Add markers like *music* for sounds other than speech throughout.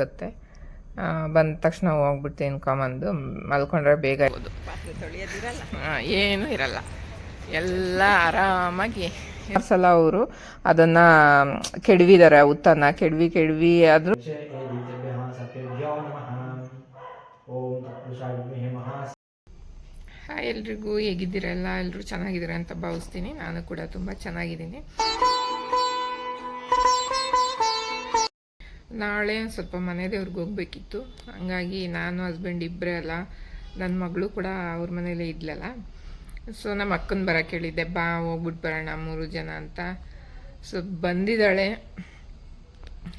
ಆಗುತ್ತೆ ಬಂದ ತಕ್ಷಣ ಹೋಗ್ಬಿಟ್ಟು ತಿನ್ಕೊಂಬಂದು ಮಲ್ಕೊಂಡ್ರೆ ಬೇಗ ಏನೂ ಇರಲ್ಲ. ಎಲ್ಲ ಆರಾಮಾಗಿ ಸಲ ಅವರು. ಅದನ್ನು ಕೆಡವಿದಾರೆ ಉತ್ತನ್ನ. ಕೆಡವಿ ಕೆಡವಿ, ಆದ್ರೂ ಹಾಯ್ ಎಲ್ರಿಗೂ ಹೇಗಿದ್ದೀರಲ್ಲ? ಎಲ್ಲರೂ ಚೆನ್ನಾಗಿದ್ದೀರಾ ಅಂತ ಭಾವಿಸ್ತೀನಿ. ನಾನು ಕೂಡ ತುಂಬಾ ಚೆನ್ನಾಗಿದ್ದೀನಿ. ನಾಳೆ ಸ್ವಲ್ಪ ಮನೆ ದೇವ್ರಿಗೆ ಹೋಗ್ಬೇಕಿತ್ತು. ಹಂಗಾಗಿ ನಾನು ಹಸ್ಬೆಂಡ್ ಇಬ್ಬರೇ ಅಲ್ಲ. ನನ್ನ ಮಗಳು ಕೂಡ ಅವ್ರ ಮನೇಲೇ ಇದ್ಲಲ್ಲ. ಸೊ ನಮ್ಮ ಅಕ್ಕನ ಬರೋಕೆ ಹೇಳಿದ್ದೆ, ಬಾ ಹೋಗ್ಬಿಟ್ಟು ಬರೋಣ, ಮೂರು ಜನ ಅಂತ. ಸೊ ಬಂದಿದ್ದಾಳೆ.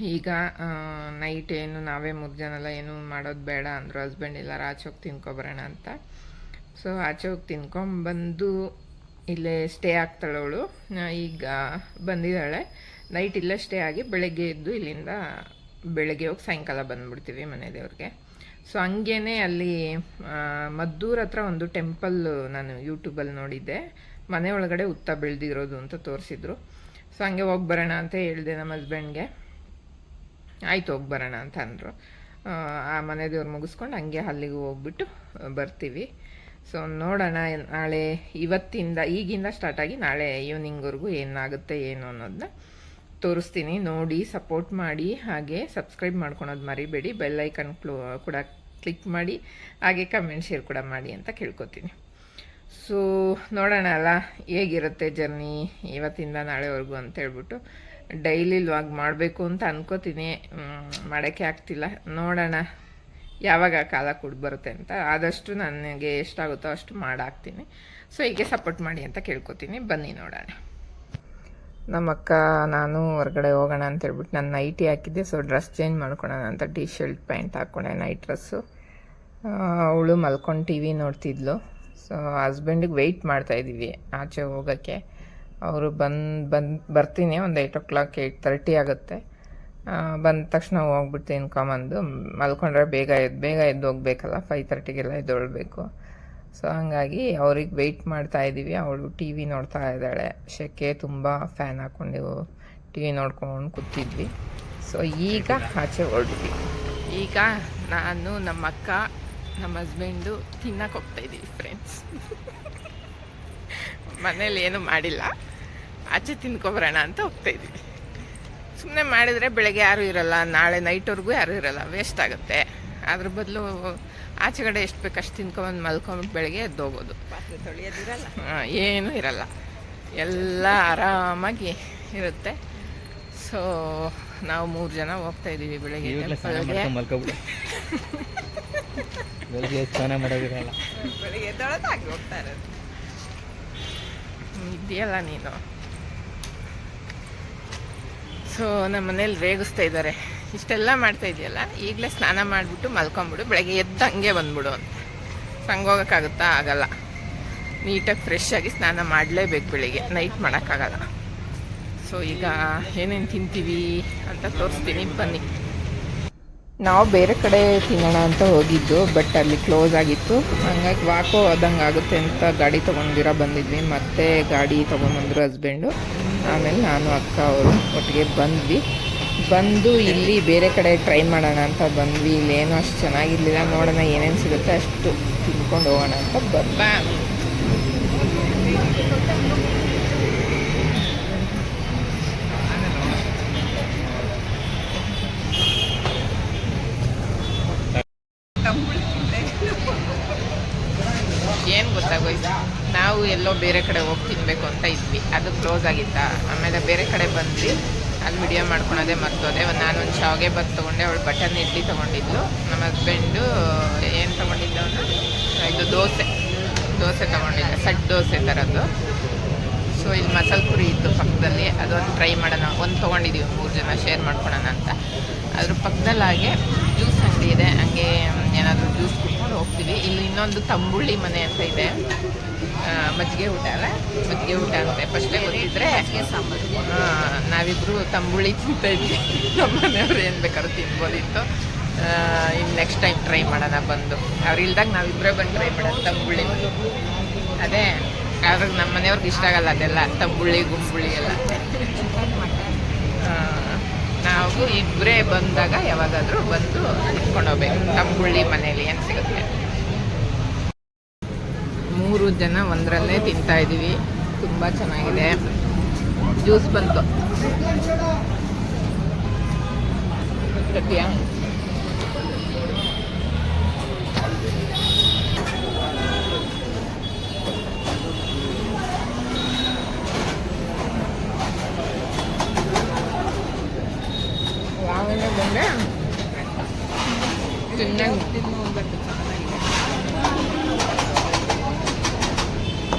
ಈಗ ನೈಟ್ ಏನು, ನಾವೇ ಮೂರು ಜನ ಎಲ್ಲ ಏನು ಮಾಡೋದು ಬೇಡ ಅಂದರು. ಹಸ್ಬೆಂಡ್ ಎಲ್ಲಾರು ಆಚೆ ಹೋಗಿ ತಿನ್ಕೊಬರೋಣ ಅಂತ. ಸೊ ಆಚೆ ಹೋಗಿ ತಿನ್ಕೊಂಬಂದು ಇಲ್ಲೇ ಸ್ಟೇ ಆಗ್ತಾಳೆ ಅವಳು. ಈಗ ಬಂದಿದ್ದಾಳೆ. ನೈಟ್ ಇಲ್ಲ ಸ್ಟೇ ಆಗಿ ಬೆಳಗ್ಗೆ ಎದ್ದು ಇಲ್ಲಿಂದ ಬೆಳಗ್ಗೆ ಹೋಗಿ ಸಾಯಂಕಾಲ ಬಂದ್ಬಿಡ್ತೀವಿ ಮನೆ ದೇವ್ರಿಗೆ. ಸೊ ಹಂಗೇನೆ ಅಲ್ಲಿ ಮದ್ದೂರ್ ಹತ್ರ ಒಂದು ಟೆಂಪಲ್ ನಾನು ಯೂಟ್ಯೂಬಲ್ಲಿ ನೋಡಿದ್ದೆ. ಮನೆ ಒಳಗಡೆ ಉತ್ತ ಬೆಳೆದಿರೋದು ಅಂತ ತೋರಿಸಿದ್ರು. ಸೊ ಹಂಗೆ ಹೋಗಿ ಬರೋಣ ಅಂತ ಹೇಳಿದೆ ನಮ್ಮ ಹಸ್ಬೆಂಡ್ಗೆ ಆಯ್ತು, ಹೋಗಿ ಬರೋಣ ಅಂತ ಅಂದರು. ಆ ಮನೆ ದೇವ್ರು ಮುಗಿಸ್ಕೊಂಡು ಹಂಗೆ ಅಲ್ಲಿಗೆ ಹೋಗ್ಬಿಟ್ಟು ಬರ್ತೀವಿ. ಸೊ ನೋಡೋಣ ನಾಳೆ ಇವತ್ತಿಂದ, ಈಗಿಂದ ಸ್ಟಾರ್ಟ್ ಆಗಿ ನಾಳೆ ಈವ್ನಿಂಗ್ವರೆಗೂ ಏನಾಗುತ್ತೆ, ಏನು ಅನ್ನೋದನ್ನ ತೋರಿಸ್ತೀನಿ. ನೋಡಿ ಸಪೋರ್ಟ್ ಮಾಡಿ, ಹಾಗೆ ಸಬ್ಸ್ಕ್ರೈಬ್ ಮಾಡ್ಕೊಳೋದು ಮರಿಬೇಡಿ. ಬೆಲ್ ಐಕನ್ ಕ್ಲೋ, ಕೂಡ ಕ್ಲಿಕ್ ಮಾಡಿ, ಹಾಗೆ ಕಮೆಂಟ್ ಶೇರ್ ಕೂಡ ಮಾಡಿ ಅಂತ ಕೇಳ್ಕೊತೀನಿ. ಸೊ ನೋಡೋಣ ಅಲ್ಲ, ಹೇಗಿರುತ್ತೆ ಜರ್ನಿ ಇವತ್ತಿಂದ ನಾಳೆವರೆಗೂ ಅಂತ ಹೇಳ್ಬಿಟ್ಟು. ಡೈಲಿ ಲಾಗ್ ಮಾಡಬೇಕು ಅಂತ ಅನ್ಕೋತೀನಿ. ಮಾಡೋಕ್ಕೆ ಆಗ್ತಿಲ್ಲ. ನೋಡೋಣ, ಯಾವಾಗ ಕಾಲ ಕೂಡ ಬರುತ್ತೆ ಅಂತ. ಆದಷ್ಟು ನನಗೆ ಎಷ್ಟಾಗುತ್ತೋ ಅಷ್ಟು ಮಾಡಾಕ್ತೀನಿ. ಸೊ ಹೀಗೆ ಸಪೋರ್ಟ್ ಮಾಡಿ ಅಂತ ಕೇಳ್ಕೊತೀನಿ. ಬನ್ನಿ ನೋಡೋಣ. ನಮ್ಮ ಅಕ್ಕ ನಾನು ಹೊರಗಡೆ ಹೋಗೋಣ ಅಂತ ಹೇಳ್ಬಿಟ್ಟು ನಾನು ನೈಟಿ ಹಾಕಿದ್ದೆ ಸೊ ಡ್ರೆಸ್ ಚೇಂಜ್ ಮಾಡ್ಕೊಳೋಣ ಅಂತ ಟಿ ಶರ್ಟ್ ಪ್ಯಾಂಟ್ ಹಾಕ್ಕೊಂಡೆ ನೈಟ್ ಡ್ರೆಸ್ಸು ಅವಳು ಮಲ್ಕೊಂಡು ಟಿ ವಿ ನೋಡ್ತಿದ್ಲು. ಸೊ ಹಸ್ಬೆಂಡಿಗೆ ವೆಯ್ಟ್ ಮಾಡ್ತಾಯಿದ್ದೀವಿ ಆಚೆ ಹೋಗೋಕ್ಕೆ. ಅವರು ಬಂದು ಬಂದು, ಬರ್ತೀನಿ, ಒಂದು eight o'clock eight thirty ಆಗುತ್ತೆ ಬಂದ ತಕ್ಷಣ ಹೋಗ್ಬಿಟ್ಟು ತಿನ್ಕೊಂಬಂದು ಮಲ್ಕೊಂಡ್ರೆ ಬೇಗ ಎದ್ದು ಬೇಗ ಎದ್ದು ಹೋಗ್ಬೇಕಲ್ಲ ಫೈವ್ ತರ್ಟಿಗೆಲ್ಲ ಎದ್ದೊಳ್ಬೇಕು. ಸೊ ಹಂಗಾಗಿ ಅವ್ರಿಗೆ ವೆಯ್ಟ್ ಮಾಡ್ತಾ ಇದ್ದೀವಿ. ಅವಳು ಟಿ ವಿ ನೋಡ್ತಾ ಇದ್ದಾಳೆ. ಶೆಕೆ ತುಂಬ ಫ್ಯಾನ್ ಹಾಕ್ಕೊಂಡು ಟಿ ವಿ ನೋಡ್ಕೊಂಡು ಕೂತಿದ್ವಿ. ಸೊ ಈಗ ಆಚೆ ಹೊರಡ್ವಿ ಈಗ ನಾನು ನಮ್ಮ ಅಕ್ಕ, ನಮ್ಮ ಹಸ್ಬೆಂಡು ತಿನ್ನಕ್ಕೆ ಹೋಗ್ತಾ ಇದ್ದೀವಿ ಫ್ರೆಂಡ್ಸ್ *laughs* ಮನೇಲಿ ಏನು ಮಾಡಿಲ್ಲ. ಆಚೆ ತಿನ್ಕೊಬರೋಣ ಅಂತ ಹೋಗ್ತಾ ಇದ್ದೀವಿ. ಸುಮ್ಮನೆ ಮಾಡಿದರೆ ಬೆಳಗ್ಗೆ ಯಾರೂ ಇರಲ್ಲ. ನಾಳೆ ನೈಟ್ವರೆಗೂ ಯಾರೂ ಇರಲ್ಲ. ವೇಸ್ಟ್ ಆಗುತ್ತೆ. ಅದ್ರ ಬದಲು ಆಚೆ ಕಡೆ ಎಷ್ಟು ಬೇಕು ಅಷ್ಟು ತಿನ್ಕೊಂಬಂದು ಮಲ್ಕೊಂಬಿಟ್ಟು ಬೆಳಗ್ಗೆ ಎದ್ದೋಗೋದು ಪಾತ್ರೆ ತೊಳೆಯೋದಿರಲ್ಲ. ಆ, ಏನೂ ಇರಲ್ಲ. ಎಲ್ಲ ಆರಾಮಾಗಿ ಇರುತ್ತೆ. ಸೊ ನಾವು ಮೂರು ಜನ ಹೋಗ್ತಾ ಇದ್ದೀವಿ ಬೆಳಗ್ಗೆ ಬೆಳಗ್ಗೆ. ಸ್ನಾನ ಮಾಡೋದಿರಲ್ಲ. ಬೆಳಗ್ಗೆ ಎದ್ದೊಳಗೆ ಹೋಗ್ತಾ ಇರೋದು. ಇದೆಯಲ್ಲ ನೀನು. ಸೊ ನಮ್ಮ ಮನೇಲಿ ರೇಗಿಸ್ತಾ ಇದ್ದಾರೆ. ಇಷ್ಟೆಲ್ಲ ಮಾಡ್ತಾ ಇದೆಯಲ್ಲ, ಈಗಲೇ ಸ್ನಾನ ಮಾಡಿಬಿಟ್ಟು ಮಲ್ಕೊಂಬಿಡು, ಬೆಳಗ್ಗೆ ಎದ್ದು ಹಂಗೆ ಬಂದ್ಬಿಡು ಅಂತ. ಹಂಗೆ ಹೋಗೋಕ್ಕಾಗುತ್ತಾ? ಆಗಲ್ಲ. ನೀಟಾಗಿ ಫ್ರೆಶ್ ಆಗಿ ಸ್ನಾನ ಮಾಡಲೇಬೇಕು ಬೆಳಿಗ್ಗೆ. ನೈಟ್ ಮಾಡೋಕ್ಕಾಗಲ್ಲ. ಸೊ ಈಗ ಏನೇನು ತಿಂತೀವಿ ಅಂತ ತೋರಿಸ್ತೀನಿ. ಬನ್ನಿ. ನಾವು ಬೇರೆ ಕಡೆ ತಿನ್ನೋಣ ಅಂತ ಹೋಗಿದ್ದು ಬಟ್ ಅಲ್ಲಿ ಕ್ಲೋಸ್ ಆಗಿತ್ತು. ಹಂಗಾಗಿ ವಾಕೋ ಆದಂಗೆ ಆಗುತ್ತೆ ಅಂತ ಗಾಡಿ ತೊಗೊಂಡಿರ ಬಂದಿದ್ವಿ. ಮತ್ತೆ ಗಾಡಿ ತೊಗೊಂಬಂದ್ರು ಹಸ್ಬೆಂಡು ಆಮೇಲೆ ನಾನು, ಅಕ್ಕ, ಅವರು ಒಟ್ಟಿಗೆ ಬಂದ್ವಿ. ಬಂದು ಇಲ್ಲಿ ಬೇರೆ ಕಡೆ ಟ್ರೈ ಮಾಡೋಣ ಅಂತ ಬಂದ್ವಿ. ಇಲ್ಲೇನೂ ಅಷ್ಟು ಚೆನ್ನಾಗಿರ್ಲಿಲ್ಲ. ನೋಡೋಣ ಏನೇನು ಸಿಗುತ್ತೆ. ಅಷ್ಟು ತಿನ್ಕೊಂಡು ಹೋಗೋಣ ಅಂತ ಬಂದ ಏನು ಗೊತ್ತಾಗೋಯ್ತು? ನಾವು ಎಲ್ಲೋ ಬೇರೆ ಕಡೆ ಹೋಗಿ ತಿನ್ನಬೇಕು ಅಂತ ಇದ್ವಿ. ಅದು ಕ್ಲೋಸ್ ಆಗಿತ್ತಾ? ಆಮೇಲೆ ಬೇರೆ ಕಡೆ ಬಂದ್ವಿ. ಅಲ್ಲಿ ವಿಡಿಯೋ ಮಾಡ್ಕೊಳೋದೆ ಮರ್ತೋದೆ. ಒಂದು ನಾನು ಒಂದು ಶಾವಿಗೆ ಬತ್ ತೊಗೊಂಡೆ, ಅವಳು ಬಟನ್ ಇಡ್ಲಿ ತೊಗೊಂಡಿದ್ಲು. ನಮ್ಮ ಹಸ್ಬೆಂಡು ಏನು ತೊಗೊಂಡಿದ್ದು ಇದು ದೋಸೆ. ದೋಸೆ ತೊಗೊಂಡಿದ್ದೆ ಸಟ್ ದೋಸೆ ಥರದ್ದು ಸೊ ಇಲ್ಲಿ ಮಸಾಲೆ ಪುರಿ ಇತ್ತು ಪಕ್ಕದಲ್ಲಿ. ಅದೊಂದು ಟ್ರೈ ಮಾಡೋಣ. ಒಂದು ತೊಗೊಂಡಿದ್ದೀವಿ ಮೂರು ಜನ ಶೇರ್ ಮಾಡ್ಕೊಳೋಣ ಅಂತ. ಅದ್ರ ಪಕ್ಕದಲ್ಲಿ ಹಾಗೆ ಜ್ಯೂಸ್ ಅಂಗಡಿ ಇದೆ. ಹಂಗೆ ಏನಾದರೂ ಜ್ಯೂಸ್ ಕುಟ್ಕೊಂಡು ಹೋಗ್ತೀವಿ. ಇಲ್ಲಿ ಇನ್ನೊಂದು ತಂಬುಳ್ಳಿ ಮನೆ ಅಂತ ಇದೆ. ಮಜ್ಜಿಗೆ ಊಟ ಅಲ್ಲ? ಮಜ್ಜಿಗೆ ಊಟ ಅಂತೆ ಫಸ್ಟೇ ಗೊತ್ತಿದ್ರೆ ನಾವಿಬ್ರು ತಂಬುಳಿ ತಿಂತ ಇದ್ವಿ *laughs* ನಮ್ಮ ಮನೆಯವ್ರು ಏನು ಬೇಕಾದ್ರೂ ತಿನ್ಬೋದಿತ್ತು. ಇನ್ನು ನೆಕ್ಸ್ಟ್ ಟೈಮ್ ಟ್ರೈ ಮಾಡೋಣ ಬಂದು. ಅವ್ರು ಇಲ್ದಾಗ ನಾವಿಬ್ಬರೇ ಬಂದು ಟ್ರೈ ಮಾಡೋಣ ತಂಬುಳಿ. ಅದೇ ಆದ್ರೆ ನಮ್ಮ ಮನೆಯವ್ರಿಗೆ ಇಷ್ಟ ಆಗಲ್ಲ ಅದೆಲ್ಲ ತಂಬುಳಿ ಗುಂಬುಳಿ ಎಲ್ಲ. ನಾವು ಇಬ್ಬರೇ ಬಂದಾಗ ಯಾವಾಗಾದರೂ ಬಂದು ಇಟ್ಕೊಂಡು ಹೋಗ್ಬೇಕು. ತಂಬುಳ್ಳಿ ಮನೇಲಿ ಏನು ಸಿಗುತ್ತೆ? ಮೂರು ಜನ ಒಂದರಲ್ಲೇ ತಿಂತಾ ಇದ್ದೀವಿ ತುಂಬ ಚೆನ್ನಾಗಿದೆ. ಜ್ಯೂಸ್ ಬಂತು. ಗಟ್ಟಿಯಾ ಯಾವನೇ ಬಂದೆ ಚೆನ್ನಾಗಿ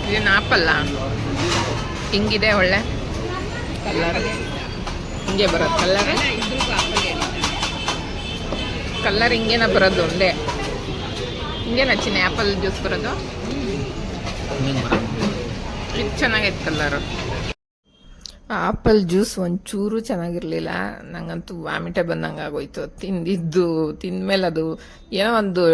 ಇದೇನು ಆಪಲ್ಲ ಹಿಂಗಿದೆ ಒಳ್ಳೆ. ಕಲ್ಲರ್. ಹಿಂಗೆ ಬರೋದು. ಕಲ್ಲರ್? ಕಲ್ಲರ್ ಹಿಂಗೇನ ಬರೋದು ಒಂದೇ. ಹಿಂಗೇನ ಚಿನ್ನ ಆ್ಯಪಲ್ ಜ್ಯೂಸ್ ಬರೋದು? ಇದು ಚೆನ್ನಾಗೈತೆ ಕಲ್ಲರು. ಆಪಲ್ ಜ್ಯೂಸ್ ಒಂಚೂರು ಚೆನ್ನಾಗಿರಲಿಲ್ಲ. ನಂಗಂತೂ ವಾಮಿಟೆ ಬಂದಂಗೆ ಆಗೋಯ್ತು. ತಿಂದಿದ್ದು, ತಿಂದ್ಮೇಲೆ ಅದು ಏನೋ ಒಂದು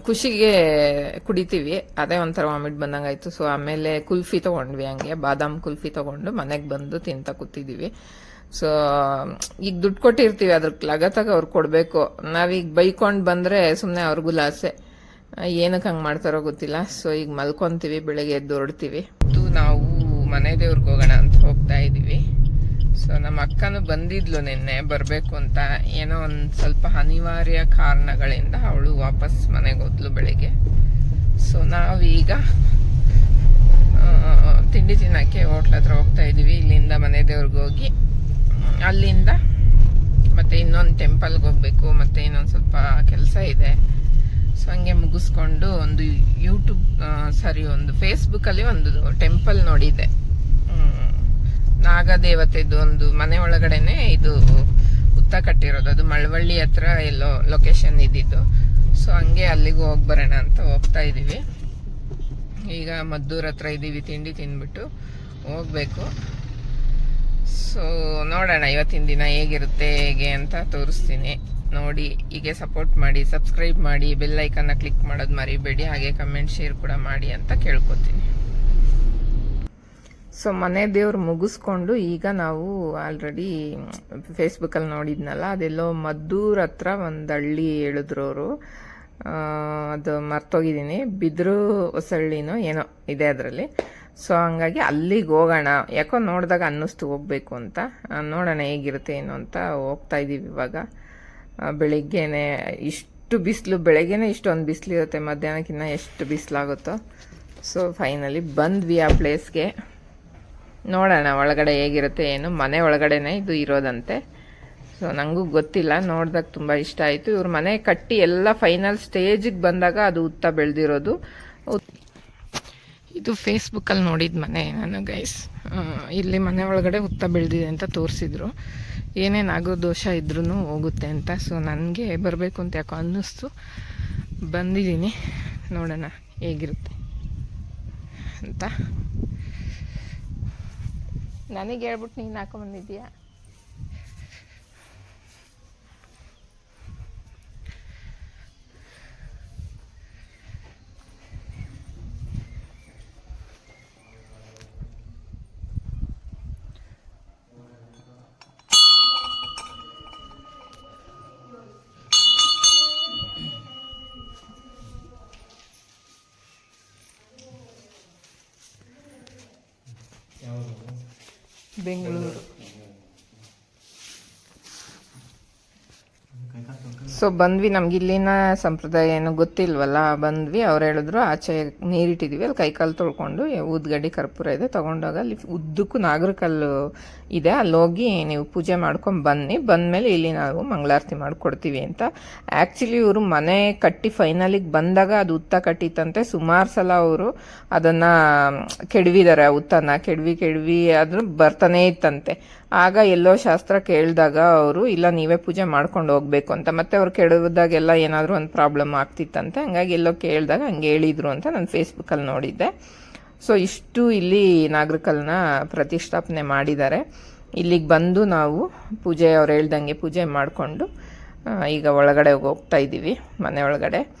ಖುಷಿಗೆ ಕುಡಿತೀವಿ. ಅದೇ ಒಂಥರ ವಾಮಿಟ್ ಬಂದಂಗೆ ಆಯಿತು. ಸೊ ಆಮೇಲೆ ಕುಲ್ಫಿ ತಗೊಂಡ್ವಿ ಹಂಗೆ. ಬಾದಾಮ್ ಕುಲ್ಫಿ ತಗೊಂಡು ಮನೆಗೆ ಬಂದು ತಿಂತ ಕೂತಿದ್ದೀವಿ ಸೊ ಈಗ ದುಡ್ಡು ಕೊಟ್ಟಿರ್ತೀವಿ. ಅದ್ರ ಲಗತ್ತಾಗ ಅವ್ರು ಕೊಡಬೇಕು. ನಾವೀಗ ಬೈಕೊಂಡು ಬಂದರೆ ಸುಮ್ಮನೆ ಅವ್ರಿಗೂ ಲಾಸೆ. ಏನಕ್ಕೆ ಹಂಗೆ ಮಾಡ್ತಾರೋ ಗೊತ್ತಿಲ್ಲ. ಸೊ ಈಗ ಮಲ್ಕೊಂತೀವಿ, ಬೆಳಗ್ಗೆ ಎದ್ದು ಹೊರಡ್ತೀವಿ. ನಾವು ಮನೆ ದೇವ್ರಿಗೆ ಹೋಗೋಣ ಅಂತ ಹೋಗ್ತಾ ಇದ್ದೀವಿ. ಸೊ ನಮ್ಮ ಅಕ್ಕನೂ ಬಂದಿದ್ಲು ನಿನ್ನೆ, ಬರಬೇಕು ಅಂತ. ಏನೋ ಒಂದು ಸ್ವಲ್ಪ ಅನಿವಾರ್ಯ ಕಾರಣಗಳಿಂದ ಅವಳು ವಾಪಸ್ ಮನೆಗೆ ಹೋದ್ಲು ಬೆಳಿಗ್ಗೆ. ಸೊ ನಾವೀಗ ತಿಂಡಿ ತಿನ್ನಕ್ಕೆ ಹೋಟ್ಲ ಹತ್ರ ಹೋಗ್ತಾ ಇದ್ದೀವಿ. ಇಲ್ಲಿಂದ ಮನೆ ದೇವ್ರಿಗೆ ಹೋಗಿ, ಅಲ್ಲಿಂದ ಮತ್ತೆ ಇನ್ನೊಂದು ಟೆಂಪಲ್ಗೆ ಹೋಗ್ಬೇಕು, ಮತ್ತೆ ಇನ್ನೊಂದು ಸ್ವಲ್ಪ ಕೆಲಸ ಇದೆ. ಸೊ ಹಂಗೆ ಮುಗಿಸ್ಕೊಂಡು ಒಂದು ಯೂಟ್ಯೂಬ್ ಸಾರಿ, ಒಂದು ಫೇಸ್ಬುಕ್ಕಲ್ಲಿ ಒಂದು ಟೆಂಪಲ್ ನೋಡಿದ್ದೆ ನಾಗದೇವತೆದು ಒಂದು ಮನೆ ಒಳಗಡೆನೆ ಇದು ಉತ್ತ ಕಟ್ಟಿರೋದು. ಅದು ಮಳವಳ್ಳಿ ಹತ್ರ ಎಲ್ಲೋ ಲೊಕೇಶನ್ ಇದ್ದಿದ್ದು. ಸೊ ಹಂಗೆ ಅಲ್ಲಿಗೂ ಹೋಗಿ ಬರೋಣ ಅಂತ ಹೋಗ್ತಾ ಇದ್ದೀವಿ. ಈಗ ಮದ್ದೂರ್ ಹತ್ರ ಇದ್ದೀವಿ, ತಿಂಡಿ ತಿಂದ್ಬಿಟ್ಟು ಹೋಗ್ಬೇಕು. ಸೊ ನೋಡೋಣ ಇವತ್ತಿನ ದಿನ ಹೇಗಿರುತ್ತೆ, ಹೇಗೆ ಅಂತ ತೋರಿಸ್ತೀನಿ. ನೋಡಿ, ಹೀಗೆ ಸಪೋರ್ಟ್ ಮಾಡಿ ಸಬ್ಸ್ಕ್ರೈಬ್ ಮಾಡಿ ಬೆಲ್ ಐಕನ್ನ ಕ್ಲಿಕ್ ಮಾಡೋದು ಮರಿಬೇಡಿ, ಹಾಗೆ ಕಮೆಂಟ್ ಶೇರ್ ಕೂಡ ಮಾಡಿ ಅಂತ ಕೇಳ್ಕೊತೀನಿ. ಸೊ ಮನೆ ದೇವ್ರು ಮುಗಿಸ್ಕೊಂಡು ಈಗ ನಾವು ಆಲ್ರೆಡಿ ಫೇಸ್ಬುಕ್ಕಲ್ಲಿ ನೋಡಿದ್ನಲ್ಲ, ಅದೆಲ್ಲೋ ಮದ್ದೂರ್ ಹತ್ರ ಒಂದು ಹಳ್ಳಿ ಹೇಳಿದ್ರು ಅವರು. ಅದು ಮರ್ತೋಗಿದ್ದೀನಿ. ಬಿದ್ರು ಹೊಸಳ್ಳಿನೋ ಏನೋ ಇದೆ ಅದರಲ್ಲಿ. ಸೊ ಹಂಗಾಗಿ ಅಲ್ಲಿಗೆ ಹೋಗೋಣ. ಯಾಕೋ ನೋಡಿದಾಗ ಅನ್ನಿಸ್ತು ಹೋಗ್ಬೇಕು ಅಂತ. ನೋಡೋಣ ಹೇಗಿರುತ್ತೆ ಏನು ಅಂತ ಹೋಗ್ತಾ ಇದ್ದೀವಿ ಇವಾಗ. ಬೆಳಿಗ್ಗೆನೆ ಇಷ್ಟು ಬಿಸಿಲು, ಬೆಳಗ್ಗೆನೆ ಇಷ್ಟೊಂದು ಬಿಸಿಲು ಇರುತ್ತೆ ಮಧ್ಯಾಹ್ನಕ್ಕಿಂತ ಎಷ್ಟು ಬಿಸಿಲಾಗುತ್ತೋ. ಸೊ ಫೈನಲಿ ಬಂದ್ವಿ ಆ ಪ್ಲೇಸ್ಗೆ ನೋಡೋಣ ಒಳಗಡೆ ಹೇಗಿರುತ್ತೆ ಏನು, ಮನೆ ಒಳಗಡೆನೆ ಇದು ಇರೋದಂತೆ. ಸೊ ನನಗೂ ಗೊತ್ತಿಲ್ಲ, ನೋಡ್ದಾಗ ತುಂಬ ಇಷ್ಟ ಆಯಿತು. ಇವ್ರ ಮನೆ ಕಟ್ಟಿ ಎಲ್ಲ ಫೈನಲ್ ಸ್ಟೇಜಿಗೆ ಬಂದಾಗ ಅದು ಉತ್ತ ಬೆಳೆದಿರೋದು. ಇದು ಫೇಸ್ಬುಕ್ಕಲ್ಲಿ ನೋಡಿದ ಮನೆ ನಾನು ಗೈಸ್ ಇಲ್ಲಿ ಮನೆ ಒಳಗಡೆ ಉತ್ತ ಬೆಳೆದಿದೆ ಅಂತ ತೋರಿಸಿದ್ರು. ಏನೇನು ಆಗೋ ದೋಷ ಇದ್ರೂ ಹೋಗುತ್ತೆ ಅಂತ. ಸೊ ನನಗೆ ಬರಬೇಕು ಅಂತ ಯಾಕೋ ಅನ್ನಿಸ್ತು. ಬಂದಿದ್ದೀನಿ. ನೋಡೋಣ ಹೇಗಿರುತ್ತೆ ಅಂತ. ನನಗೆ ಹೇಳ್ಬಿಟ್ಟು ನೀನು ಹಾಕೊಂಬಂದಿದ್ದೀಯಾ ബംഗളൂരു. ಸೊ ಬಂದ್ವಿ. ನಮ್ಗೆ ಇಲ್ಲಿನ ಸಂಪ್ರದಾಯ ಏನು ಗೊತ್ತಿಲ್ವಲ್ಲ, ಬಂದ್ವಿ. ಅವ್ರು ಹೇಳಿದ್ರು, ಆಚೆ ನೀರಿಟ್ಟಿದ್ವಿ. ಅಲ್ಲಿ ಕೈಕಾಲು ತೊಳ್ಕೊಂಡು, ಊದ್ಗಡ್ಡಿ ಕರ್ಪೂರ ಇದೆ, ತೊಗೊಂಡೋಗ ಅಲ್ಲಿ ಉದ್ದಕ್ಕೂ ನಾಗರಕಲ್ಲು ಇದೆ. ಅಲ್ಲಿ ಹೋಗಿ ನೀವು ಪೂಜೆ ಮಾಡ್ಕೊಂಡು ಬನ್ನಿ. ಬಂದಮೇಲೆ ಇಲ್ಲಿ ನಾವು ಮಂಗಳಾರತಿ ಮಾಡಿಕೊಡ್ತೀವಿ ಅಂತ. ಆ್ಯಕ್ಚುಲಿ ಇವರು ಮನೆ ಕಟ್ಟಿ ಫೈನಲಿಗೆ ಬಂದಾಗ ಅದು ಉತ್ತ ಕಟ್ಟಿತ್ತಂತೆ. ಸುಮಾರು ಸಲ ಅವರು ಅದನ್ನು ಕೆಡವಿದ್ದಾರೆ ಆ ಉತ್ತನ ಕೆಡವಿ ಕೆಡವಿ ಆದರೂ ಬರ್ತಾನೇ ಇತ್ತಂತೆ. ಆಗ ಎಲ್ಲೋ ಶಾಸ್ತ್ರ ಕೇಳಿದಾಗ ಅವರು, ಇಲ್ಲ, ನೀವೇ ಪೂಜೆ ಮಾಡ್ಕೊಂಡು ಹೋಗ್ಬೇಕು ಅಂತ. ಮತ್ತೆ ಅವ್ರು ಕೆಡೋದಾಗೆಲ್ಲ ಏನಾದರೂ ಒಂದು ಪ್ರಾಬ್ಲಮ್ ಆಗ್ತಿತ್ತಂತೆ. ಹಂಗಾಗಿ ಎಲ್ಲೋ ಕೇಳಿದಾಗ ಹಂಗೆ ಹೇಳಿದ್ರು ಅಂತ ನಾನು ಫೇಸ್ಬುಕ್ಕಲ್ಲಿ ನೋಡಿದ್ದೆ. ಸೊ ಇಷ್ಟು ಇಲ್ಲಿ ನಾಗರಿಕಲ್ನ ಪ್ರತಿಷ್ಠಾಪನೆ ಮಾಡಿದ್ದಾರೆ. ಇಲ್ಲಿಗೆ ಬಂದು ನಾವು ಪೂಜೆ, ಅವ್ರು ಹೇಳ್ದಂಗೆ ಪೂಜೆ ಮಾಡಿಕೊಂಡು ಈಗ ಒಳಗಡೆ ಹೋಗ್ತಾ ಇದ್ದೀವಿ ಮನೆ ಒಳಗಡೆ.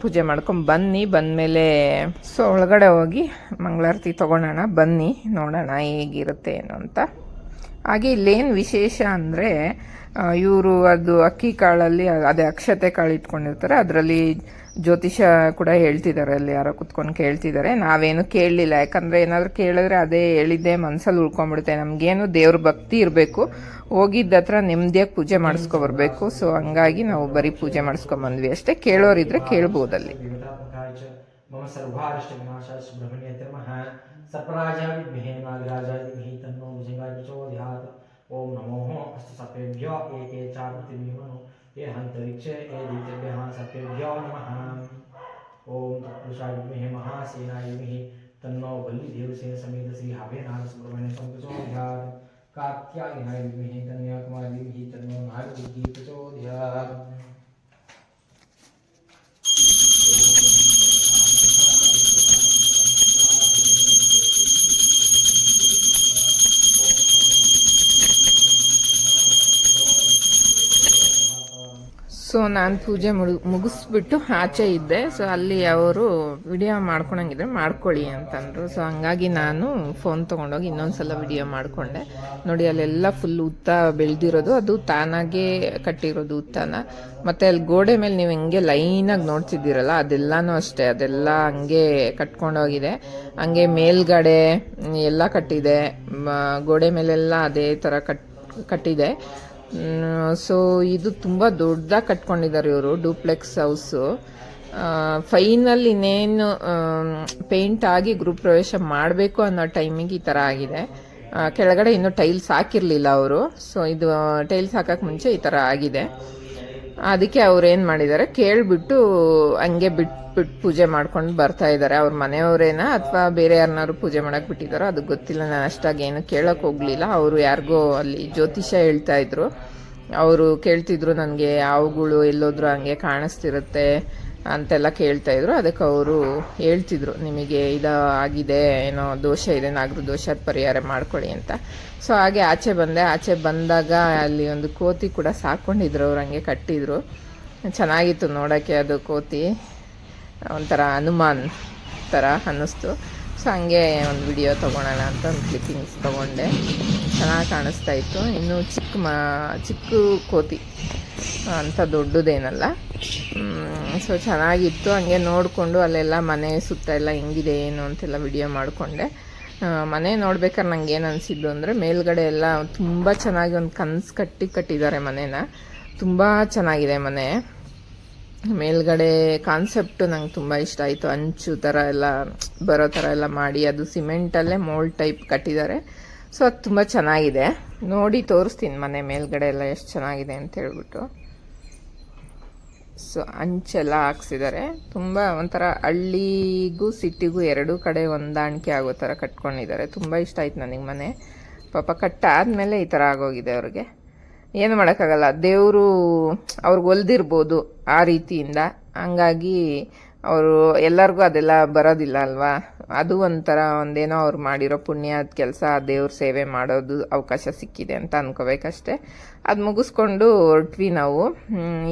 ಪೂಜೆ ಮಾಡ್ಕೊಂಡು ಬನ್ನಿ, ಬಂದಮೇಲೆ, ಸೊ, ಒಳಗಡೆ ಹೋಗಿ ಮಂಗಳಾರತಿ ತೊಗೊಳೋಣ, ಬನ್ನಿ, ನೋಡೋಣ ಹೇಗಿರುತ್ತೆ ಏನು ಅಂತ. ಹಾಗೆ ಇಲ್ಲೇನು ವಿಶೇಷ ಅಂದರೆ ಇವರು ಅದು ಅಕ್ಕಿ ಕಾಳಲ್ಲಿ ಅದೇ ಅಕ್ಷತೆ ಕಾಳು ಇಟ್ಕೊಂಡಿರ್ತಾರೆ. ಅದರಲ್ಲಿ ಜ್ಯೋತಿಷ ಕೂಡ ಹೇಳ್ತಿದ್ದಾರೆ, ಅಲ್ಲಿ ಯಾರೋ ಕುತ್ಕೊಂಡು ಕೇಳ್ತಿದ್ದಾರೆ. ನಾವೇನು ಕೇಳಲಿಲ್ಲ. ಯಾಕಂದರೆ ಏನಾದರೂ ಕೇಳಿದ್ರೆ ಅದೇ ಹೇಳಿದ್ದೆ ಮನಸ್ಸಲ್ಲಿ ಉಳ್ಕೊಂಡ್ಬಿಡುತ್ತೆ. ನಮಗೇನು ದೇವ್ರ ಭಕ್ತಿ ಇರಬೇಕು. ಹೋಗಿದ್ದ ಹತ್ರ ನೆಮ್ಮದಿಯಾಗಿ ಪೂಜೆ ಮಾಡಿಸ್ಕೊಬರ್ಬೇಕು ಸೊ, ಹಂಗಾಗಿ ನಾವು ಬರೀ ಪೂಜೆ ಮಾಡಿಸ್ಕೊಂಬಂದ್ವಿ ಅಷ್ಟೇ. ಕೇಳೋರಿದ್ರೆ ಕೇಳ್ಬೋದಲ್ಲಿ सर्पराजाभिः नागराजाभिः तन्नो नृसिंहाय प्रचोदयात् ॐ नमो अस्तु सर्पेभ्यो एके चापृथिवीमनु ये हन्तरिक्षे, ये दिव्येभ्यः सर्पेभ्यो नमः। ॐ तत्पुरुषायुभिः महासेनायुभिः तन्नो वल्लीदेवसेन समेत श्रीहावेनाथसुब्रह्मण्य स्वामी प्रचोदयात् कात्यायनायुभिः कन्याकुमारीभिः तन्नो नारदीः प्रचोदयात् ಸೊ ನಾನು ಪೂಜೆ ಮುಗಿಸ್ಬಿಟ್ಟು ಆಚೆ ಇದ್ದೆ. ಸೊ ಅಲ್ಲಿ ಅವರು ವಿಡಿಯೋ ಮಾಡ್ಕೊಳಂಗಿದ್ರೆ ಮಾಡ್ಕೊಳ್ಳಿ ಅಂತಂದರು. ಸೊ ಹಂಗಾಗಿ ನಾನು ಫೋನ್ ತೊಗೊಂಡೋಗಿ ಇನ್ನೊಂದ್ಸಲ ವಿಡಿಯೋ ಮಾಡಿಕೊಂಡೆ. ನೋಡಿ, ಅಲ್ಲೆಲ್ಲ ಫುಲ್ ಉತ್ತ ಬೆಳೆದಿರೋದು. ಅದು ತಾನಾಗೆ ಕಟ್ಟಿರೋದು ಉತ್ತನ. ಮತ್ತು ಅಲ್ಲಿ ಗೋಡೆ ಮೇಲೆ ನೀವು ಹೆಂಗೆ ಲೈನಾಗಿ ನೋಡ್ತಿದ್ದೀರಲ್ಲ, ಅದೆಲ್ಲನೂ ಅಷ್ಟೇ. ಅದೆಲ್ಲ ಹಂಗೆ ಕಟ್ಕೊಂಡೋಗಿದೆ. ಹಂಗೆ ಮೇಲ್ಗಡೆ ಎಲ್ಲ ಕಟ್ಟಿದೆ. ಗೋಡೆ ಮೇಲೆಲ್ಲ ಅದೇ ಥರ ಕಟ್, ಕಟ್ಟಿದೆ. ಸೊ ಇದು ತುಂಬ ದೊಡ್ಡದಾಗಿ ಕಟ್ಕೊಂಡಿದ್ದಾರೆ ಇವರು ಡೂಪ್ಲೆಕ್ಸ್ ಹೌಸು ಫೈನಲ್ ಇನ್ನೇನು ಪೇಂಟ್ ಆಗಿ ಗೃಹ ಪ್ರವೇಶ ಮಾಡಬೇಕು ಅನ್ನೋ ಟೈಮಿಗೆ ಈ ಥರ ಆಗಿದೆ. ಕೆಳಗಡೆ ಇನ್ನೂ ಟೈಲ್ಸ್ ಹಾಕಿರಲಿಲ್ಲ ಅವರು ಸೊ ಇದು ಟೈಲ್ಸ್ ಹಾಕಕ್ಕೆ ಮುಂಚೆ ಈ ಥರ ಆಗಿದೆ. ಅದಕ್ಕೆ ಅವ್ರು ಏನು ಮಾಡಿದ್ದಾರೆ ಕೇಳಿಬಿಟ್ಟು ಹಂಗೆ ಬಿಟ್ಬಿಟ್ಟು ಪೂಜೆ ಮಾಡ್ಕೊಂಡು ಬರ್ತಾ ಇದ್ದಾರೆ ಅವ್ರ ಮನೆಯವರೇನ ಅಥವಾ ಬೇರೆ ಯಾರನ್ನಾರು ಪೂಜೆ ಮಾಡಕ್ಕೆ ಬಿಟ್ಟಿದ್ದಾರೋ ಅದು ಗೊತ್ತಿಲ್ಲ. ನಾನು ಅಷ್ಟಾಗಿ ಏನು ಕೇಳೋಕೆ ಹೋಗಲಿಲ್ಲ. ಅವರು ಯಾರಿಗೋ ಅಲ್ಲಿ ಜ್ಯೋತಿಷ ಹೇಳ್ತಾ ಇದ್ರು. ಅವರು ಕೇಳ್ತಿದ್ರು ನನಗೆ ಅವುಗಳು ಎಲ್ಲೋದ್ರು ಹಂಗೆ ಕಾಣಿಸ್ತಿರುತ್ತೆ. ಅಂತೆಲ್ಲ ಕೇಳ್ತಾ ಇದ್ರು. ಅದಕ್ಕೆ ಅವರು ಹೇಳ್ತಿದ್ರು, ನಿಮಗೆ ಇದು ಆಗಿದೆ ಏನೋ ದೋಷ ಇದೆ, ನಾಗರ ದೋಷ ಪರಿಹಾರ ಮಾಡ್ಕೊಳ್ಳಿ ಅಂತ. ಸೊ ಹಾಗೆ ಆಚೆ ಬಂದೆ. ಆಚೆ ಬಂದಾಗ ಅಲ್ಲಿ ಒಂದು ಕೋತಿ ಕೂಡ ಸಾಕೊಂಡಿದ್ರು, ಅವ್ರು ಹಂಗೆ ಕಟ್ಟಿದ್ರು. ಚೆನ್ನಾಗಿತ್ತು ನೋಡೋಕ್ಕೆ ಅದು ಕೋತಿ. ಒಂಥರ ಹನುಮಾನ್ ಥರ ಅನ್ನಿಸ್ತು. ಸೊ ಹಂಗೆ ಒಂದು ವಿಡಿಯೋ ತೊಗೊಳೋಣ ಅಂತ ಒಂದು ಕ್ಲಿಪ್ಪಿಂಗ್ಸ್ ತೊಗೊಂಡೆ. ಚೆನ್ನಾಗಿ ಕಾಣಿಸ್ತಾ ಇತ್ತು. ಇನ್ನು ಚಿಕ್ಕ ಮ, ಚಿಕ್ಕ ಕೋತಿ, ಅಂತ ದೊಡ್ಡದೇನಲ್ಲ. ಸೊ ಚೆನ್ನಾಗಿತ್ತು. ಹಂಗೆ ನೋಡಿಕೊಂಡು ಅಲ್ಲೆಲ್ಲ ಮನೆ ಸುತ್ತ ಎಲ್ಲ ಹೆಂಗಿದೆ, ಏನು ಅಂತೆಲ್ಲ ವಿಡಿಯೋ ಮಾಡಿಕೊಂಡೆ. ಮನೆ ನೋಡ್ಬೇಕಾದ್ರೆ ನಂಗೆ ಏನು ಅನಿಸಿದ್ದು ಅಂದರೆ ಮೇಲ್ಗಡೆ ಎಲ್ಲ ತುಂಬ ಚೆನ್ನಾಗಿ ಒಂದು ಕನ್ಸು ಕಟ್ಟಿ ಕಟ್ಟಿದ್ದಾರೆ ಮನೇನ. ತುಂಬ ಚೆನ್ನಾಗಿದೆ ಮನೆ. ಮೇಲ್ಗಡೆ ಕಾನ್ಸೆಪ್ಟ್ ನಂಗೆ ತುಂಬ ಇಷ್ಟ ಆಯಿತು. ಅಂಚು ಥರ ಎಲ್ಲ, ಬರೋ ಥರ ಎಲ್ಲ ಮಾಡಿ, ಅದು ಸಿಮೆಂಟಲ್ಲೇ ಮೋಲ್ಡ್ ಟೈಪ್ ಕಟ್ಟಿದ್ದಾರೆ. ಸೊ ಅದು ತುಂಬ ಚೆನ್ನಾಗಿದೆ. ನೋಡಿ, ತೋರಿಸ್ತೀನಿ ಮನೆ ಮೇಲ್ಗಡೆ ಎಲ್ಲ ಎಷ್ಟು ಚೆನ್ನಾಗಿದೆ ಅಂತ ಹೇಳ್ಬಿಟ್ಟು. ಸೊ ಅಂಚೆಲ್ಲ ಹಾಕ್ಸಿದ್ದಾರೆ. ತುಂಬ ಒಂಥರ ಹಳ್ಳಿಗೂ, ಸಿಟಿಗೂ ಎರಡೂ ಕಡೆ ಹೊಂದಾಣಿಕೆ ಆಗೋ ಥರ ಕಟ್ಕೊಂಡಿದ್ದಾರೆ. ತುಂಬ ಇಷ್ಟ ಆಯ್ತು ನನಗೆ ಮನೆ. ಪಾಪ ಕಟ್ಟಾದ್ಮೇಲೆ ಈ ಥರ ಆಗೋಗಿದೆ ಅವ್ರಿಗೆ. ಏನು ಮಾಡೋಕ್ಕಾಗಲ್ಲ. ದೇವರು ಅವ್ರಿಗೆ ಒಲ್ದಿರ್ಬೋದು ಆ ರೀತಿಯಿಂದ. ಹಂಗಾಗಿ ಅವರು ಎಲ್ಲರಿಗೂ ಅದೆಲ್ಲ ಬರೋದಿಲ್ಲ ಅಲ್ವಾ? ಅದು ಒಂಥರ ಒಂದೇನೋ ಅವ್ರು ಮಾಡಿರೋ ಪುಣ್ಯದ ಕೆಲಸ, ದೇವ್ರ ಸೇವೆ ಮಾಡೋದು ಅವಕಾಶ ಸಿಕ್ಕಿದೆ ಅಂತ ಅನ್ಕೋಬೇಕಷ್ಟೆ. ಅದು ಮುಗಿಸ್ಕೊಂಡು ಹೊರಟ್ವಿ ನಾವು.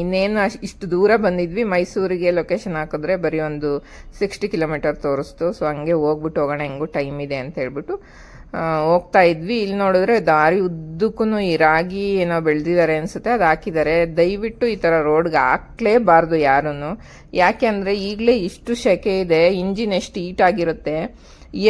ಇನ್ನೇನು ಅಷ್ಟು ಇಷ್ಟು ದೂರ ಬಂದಿದ್ವಿ. ಮೈಸೂರಿಗೆ ಲೊಕೇಶನ್ ಹಾಕಿದ್ರೆ ಬರೀ ಒಂದು ಸಿಕ್ಸ್ಟಿ ಕಿಲೋಮೀಟರ್ ತೋರಿಸ್ತು. ಸೊ ಹಂಗೆ ಹೋಗ್ಬಿಟ್ಟು ಹೋಗೋಣ, ಹೆಂಗೂ ಟೈಮ್ ಇದೆ ಅಂತ ಹೇಳ್ಬಿಟ್ಟು ಹೋಗ್ತಾ ಇದ್ವಿ. ಇಲ್ಲಿ ನೋಡಿದ್ರೆ ದಾರಿ ಉದ್ದಕ್ಕೂ ಈ ರಾಗಿ ಏನೋ ಬೆಳೆದಿದ್ದಾರೆ ಅನ್ಸುತ್ತೆ. ಅದು ಹಾಕಿದ್ದಾರೆ. ದಯವಿಟ್ಟು ಈ ಥರ ರೋಡ್ಗೆ ಹಾಕ್ಲೇಬಾರ್ದು ಯಾರೂ ಯಾಕೆ ಅಂದರೆ ಈಗಲೇ ಇಷ್ಟು ಶೆಕೆ ಇದೆ. ಇಂಜಿನ್ ಎಷ್ಟು ಹೀಟ್ ಆಗಿರುತ್ತೆ.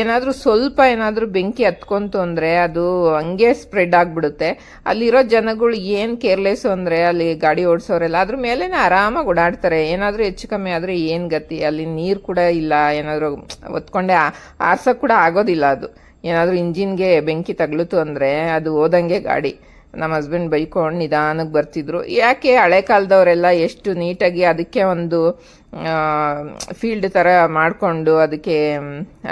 ಏನಾದರೂ ಸ್ವಲ್ಪ ಏನಾದರೂ ಬೆಂಕಿ ಹತ್ಕೊಂತು ಅಂದರೆ ಅದು ಹಂಗೆ ಸ್ಪ್ರೆಡ್ ಆಗಿಬಿಡುತ್ತೆ. ಅಲ್ಲಿರೋ ಜನಗಳು ಏನು ಕೇರ್ಲೆಸ್ ಅಂದರೆ ಅಲ್ಲಿ ಗಾಡಿ ಓಡಿಸೋರೆಲ್ಲ ಅದ್ರ ಮೇಲೇ ಆರಾಮಾಗಿ ಓಡಾಡ್ತಾರೆ. ಏನಾದರೂ ಹೆಚ್ಚು ಕಮ್ಮಿ ಆದರೆ ಏನು ಗತಿ? ಅಲ್ಲಿ ನೀರು ಕೂಡ ಇಲ್ಲ. ಏನಾದರೂ ಒತ್ಕೊಂಡೆ ಆರ್ಸೋಕ್ಕೆ ಕೂಡ ಆಗೋದಿಲ್ಲ ಅದು. ಏನಾದರೂ ಇಂಜಿನ್ಗೆ ಬೆಂಕಿ ತಗಲಿತು ಅಂದರೆ ಅದು ಹೋದಂಗೆ ಗಾಡಿ. ನಮ್ಮ ಹಸ್ಬೆಂಡ್ ಬೈಕೊಂಡು ನಿಧಾನಕ್ಕೆ ಬರ್ತಿದ್ರು. ಯಾಕೆ ಹಳೆ ಕಾಲದವರೆಲ್ಲ ಎಷ್ಟು ನೀಟಾಗಿ ಅದಕ್ಕೆ ಒಂದು ಫೀಲ್ಡ್ ಥರ ಮಾಡಿಕೊಂಡು ಅದಕ್ಕೆ,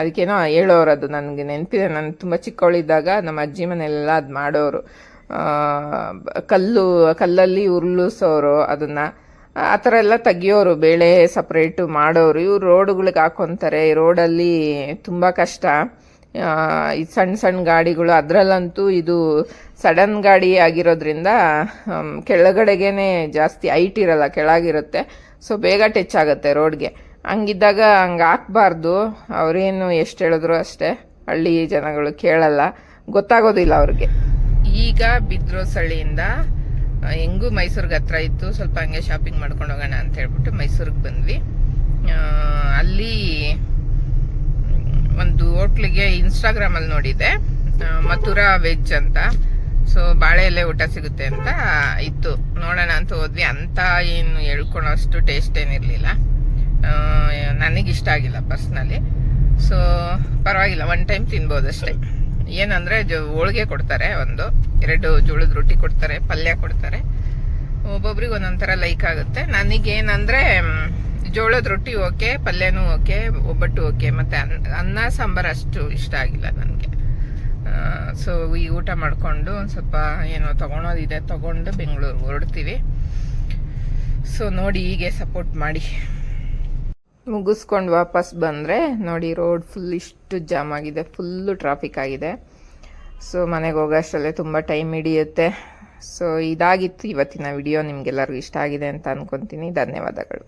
ಅದಕ್ಕೇನೋ ಹೇಳೋರು ಅದು ನನಗೆ ನೆನಪಿದೆ. ನಾನು ತುಂಬ ಚಿಕ್ಕವಳಿದ್ದಾಗ ನಮ್ಮ ಅಜ್ಜಿ ಮನೆಯಲ್ಲೆಲ್ಲ ಅದು ಮಾಡೋರು. ಕಲ್ಲು, ಕಲ್ಲಲ್ಲಿ ಉರುಳಿಸೋರು ಅದನ್ನು. ಆ ಥರ ಎಲ್ಲ ತೆಗಿಯೋರು, ಬೇಳೆ ಸಪ್ರೇಟು ಮಾಡೋರು. ಇವ್ರು ರೋಡುಗಳಿಗೆ ಹಾಕೊತಾರೆ. ರೋಡಲ್ಲಿ ತುಂಬ ಕಷ್ಟ. ಈ ಸಣ್ಣ ಸಣ್ಣ ಗಾಡಿಗಳು, ಅದರಲ್ಲಂತೂ ಇದು ಸಡನ್ ಗಾಡಿ ಆಗಿರೋದ್ರಿಂದ ಕೆಳಗಡೆಗೇ ಜಾಸ್ತಿ ಹೈಟ್ ಇರಲ್ಲ, ಕೆಳಗಿರುತ್ತೆ. ಸೊ, ಬೇಗ ಟಚ್ ಆಗುತ್ತೆ ರೋಡ್ಗೆ. ಹಂಗಿದ್ದಾಗ ಹಂಗೆ ಹಾಕ್ಬಾರ್ದು. ಅವರೇನು ಎಷ್ಟು ಹೇಳಿದ್ರು ಅಷ್ಟೇ. ಹಳ್ಳಿ ಜನಗಳು ಕೇಳಲ್ಲ. ಗೊತ್ತಾಗೋದಿಲ್ಲ ಅವ್ರಿಗೆ. ಈಗ ಬಿದ್ರೋಸಳ್ಳಿಯಿಂದ ಸಳಿಯಿಂದ ಹೆಂಗೂ ಮೈಸೂರಿಗೆ ಹತ್ರ ಇತ್ತು. ಸ್ವಲ್ಪ ಹಂಗೆ ಶಾಪಿಂಗ್ ಮಾಡ್ಕೊಂಡು ಹೋಗೋಣ ಅಂತ ಹೇಳ್ಬಿಟ್ಟು ಮೈಸೂರಿಗೆ ಬಂದ್ವಿ ಆ, ಅಲ್ಲಿ ಇನ್ಸ್ಟಾಗ್ರಾಮ್ ಇನ್ಸ್ಟಾಗ್ರಾಮಲ್ಲಿ ನೋಡಿದೆ ಆ, ಮಥುರಾ ವೆಜ್ ಅಂತ. ಸೊ ಬಾಳೆ ಎಲೆ ಊಟ ಸಿಗುತ್ತೆ ಅಂತ ಇತ್ತು. ನೋಡೋಣ ಅಂತ ಹೋದ್ವಿ. ಅಂತ ಏನು ಹೇಳ್ಕೊಳೋ ಅಷ್ಟು ಟೇಸ್ಟ್ ಏನಿರಲಿಲ್ಲ. ನನಗೆ ಇಷ್ಟ ಆಗಿಲ್ಲ ಪರ್ಸ್ನಲಿ ಸೊ ಪರವಾಗಿಲ್ಲ. ಒನ್ ಟೈಮ್ ತಿನ್ಬೋದು ಅಷ್ಟೇ. ಏನಂದ್ರೆ ಹೋಳಿಗೆ ಕೊಡ್ತಾರೆ ಒಂದು. ಎರಡು ಜೋಳದ ರೊಟ್ಟಿ ಕೊಡ್ತಾರೆ ಪಲ್ಯ ಕೊಡ್ತಾರೆ. ಒಬ್ಬೊಬ್ರಿಗೆ ಒಂದೊಂಥರ ಲೈಕ್ ಆಗುತ್ತೆ. ನನಗೇನಂದ್ರೆ ಜೋಳದ ರೊಟ್ಟಿ ಓಕೆ, ಪಲ್ಯನೂ ಓಕೆ, ಒಬ್ಬಟ್ಟು ಓಕೆ, ಮತ್ತೆ ಅನ್- ಅನ್ನ, ಸಾಂಬಾರು ಅಷ್ಟು ಇಷ್ಟ ಆಗಿಲ್ಲ ನನಗೆ. ಸೊ ಈ ಊಟ ಮಾಡಿಕೊಂಡು ಒಂದು ಸ್ವಲ್ಪ ಏನೋ ತಗೊಳೋದಿದೆ ತಗೊಂಡು ಬೆಂಗಳೂರು ಹೊರಡ್ತೀವಿ. ಸೊ ನೋಡಿ ಹೀಗೆ ಸಪೋರ್ಟ್ ಮಾಡಿ. ಮುಗಿಸ್ಕೊಂಡು ವಾಪಸ್ ಬಂದರೆ ನೋಡಿ ರೋಡ್ ಫುಲ್ ಇಷ್ಟು ಜಾಮ್ ಆಗಿದೆ ಫುಲ್ಲು ಟ್ರಾಫಿಕ್ ಆಗಿದೆ. ಸೊ ಮನೆಗೆ ಹೋಗೋಷ್ಟರಲ್ಲೇ ತುಂಬ ಟೈಮ್ ಹಿಡಿಯುತ್ತೆ. ಸೊ ಇದಾಗಿತ್ತು ಇವತ್ತಿನ ವಿಡಿಯೋ ನಿಮಗೆಲ್ಲರಿಗೂ ಇಷ್ಟ ಆಗಿದೆ ಅಂತ ಅನ್ಕೊಂತೀನಿ. ಧನ್ಯವಾದಗಳು.